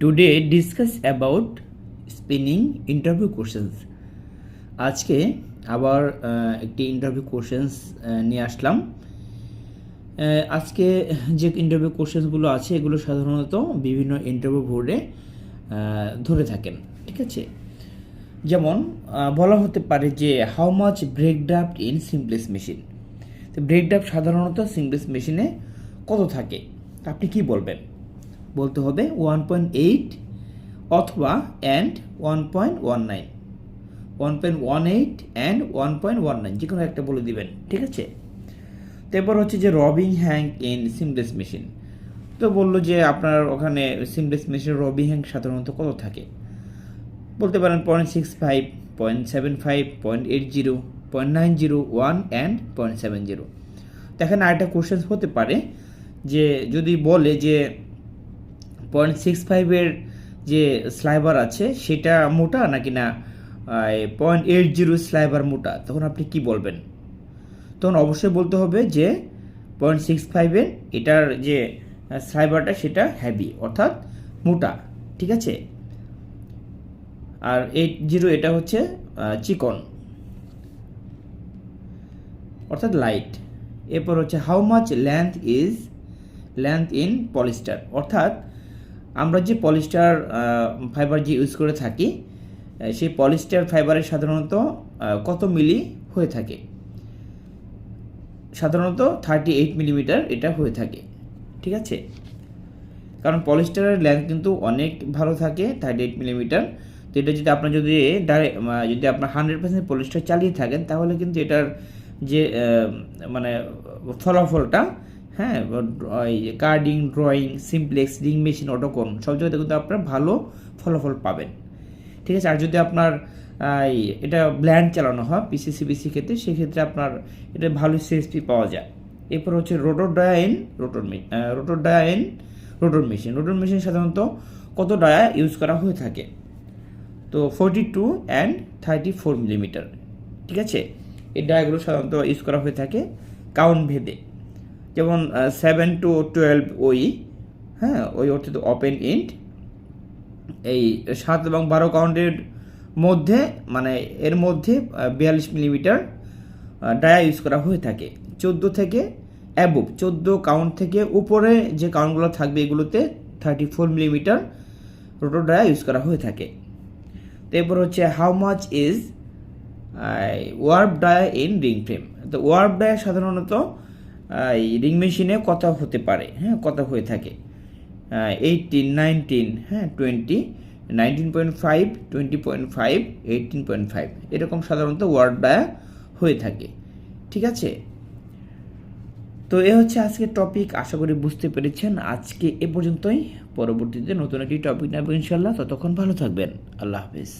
Today discuss about spinning interview questions আজকে আবার একটি ইন্টারভিউ কোশ্চেন্স নিয়ে আসলাম। আজকে যে ইন্টারভিউ কোশ্চেন্সগুলো আছে, এগুলো সাধারণত বিভিন্ন ইন্টারভিউ বোর্ডে ধরে থাকেন, ঠিক আছে? যেমন বলা হতে পারে যে how much break draft in simplex machine তো ব্রেক ড্রাফট সাধারণত সিমপ্লেস মেশিনে কত থাকে? আপনি কি বলবেন? বলতে হবে ওয়ান পয়েন্ট এইট অথবা and one point one nine one point one eight and one point one nine যে কোনো একটা বলে দিবেন, ঠিক আছে? তারপর হচ্ছে যে রবিং হ্যাঙ্ক ইন সিমলেস মেশিন। তো বলল যে আপনার ওখানে সিমলেস মেশিনের রবিং হ্যাঙ্ক সাধারণত কত থাকে? বলতে পারেন point six five point seven five point eight zero point nine zero one and point seven zero দেখেন আরেকটা কোশ্চেন হতে পারে যে যদি বলে যে পয়েন্ট সিক্স ফাইভের যে স্লাইবার আছে, সেটা মোটা নাকি না? পয়েন্ট এইট জিরো স্লাইবার মোটা। তখন আপনি কি বলবেন? তখন অবশ্যই বলতে হবে যে পয়েন্ট সিক্স ফাইভের এটার যে স্লাইবারটা সেটা হ্যাভি অর্থাৎ মোটা। ঠিক আছে? আর এইট জিরো এটা হচ্ছে চিকন। অর্থাৎ লাইট এরপর হচ্ছে how much length is length in polyester অর্থাৎ আমরা যে পলিস্টার ফাইবার যে ইউজ করে থাকি সেই পলিস্টার ফাইবারের সাধারণত কত মিলি হয়ে থাকে? সাধারণত থার্টি এইট মিলিমিটার এটা হয়ে থাকে, ঠিক আছে? কারণ পলিস্টারের লেন্থ কিন্তু অনেক ভালো থাকে থার্টি এইট মিলিমিটার তো এটা যদি আপনার যদি যদি আপনার হান্ড্রেড পার্সেন্ট পলিস্টার চালিয়ে থাকেন, তাহলে কিন্তু এটার যে মানে ফলাফলটা হ্যাঁ carding drawing simplex ring machine autocone সব জায়গাতে কিন্তু আপনার ভালো ফলাফল পাবেন। ঠিক আছে, আর যদি আপনার এটা ব্ল্যান্ড চালানো হয় পিসিসিবিসি ক্ষেত্রে, সেক্ষেত্রে আপনার এটা ভালো সিএসপি পাওয়া যায়। এরপর হচ্ছে rotor dia in rotor rotor dia in rotor machine rotor machine সাধারণত কত ডায়া ইউজ করা হয়ে থাকে? তো forty two and thirty four millimetre ঠিক আছে? এই ডায়াগুলো সাধারণত ইউজ করা হয়ে থাকে কাউন্ট ভেদে। যেমন সেভেন টু টুয়েলভ ওই হ্যাঁ ওই অর্থে ওপেন ইন্ট এই সাত এবং বারো কাউন্টের মধ্যে মানে এর মধ্যে বিয়াল্লিশ মিলিমিটার ডায়া ইউজ করা হয়ে থাকে। চোদ্দ থেকে অ্যাবভ চোদ্দ কাউন্ট থেকে উপরে যে কাউন্টগুলো থাকবে এগুলোতে thirty four millimetre rotor dia use করা হয়ে থাকে। তারপর হচ্ছে how much is warp dia in ring frame তো ওয়ার্প ডায়া সাধারণত এই রিং মেশিনে কথা হতে পারে হ্যাঁ কথা হয়ে থাকে। এইটিন নাইনটিন হ্যাঁ twenty nineteen point five twenty point five eighteen point five এরকম সাধারণত ওয়ার্ড ডায়া হয়ে থাকে, ঠিক আছে? তো এ হচ্ছে আজকের টপিক আশা করি বুঝতে পেরেছেন। আজকে এ পর্যন্তই, পরবর্তীতে নতুন একটি টপিক নেব ইনশাল্লাহ ততক্ষণ ভালো থাকবেন, আল্লাহ হাফিজ।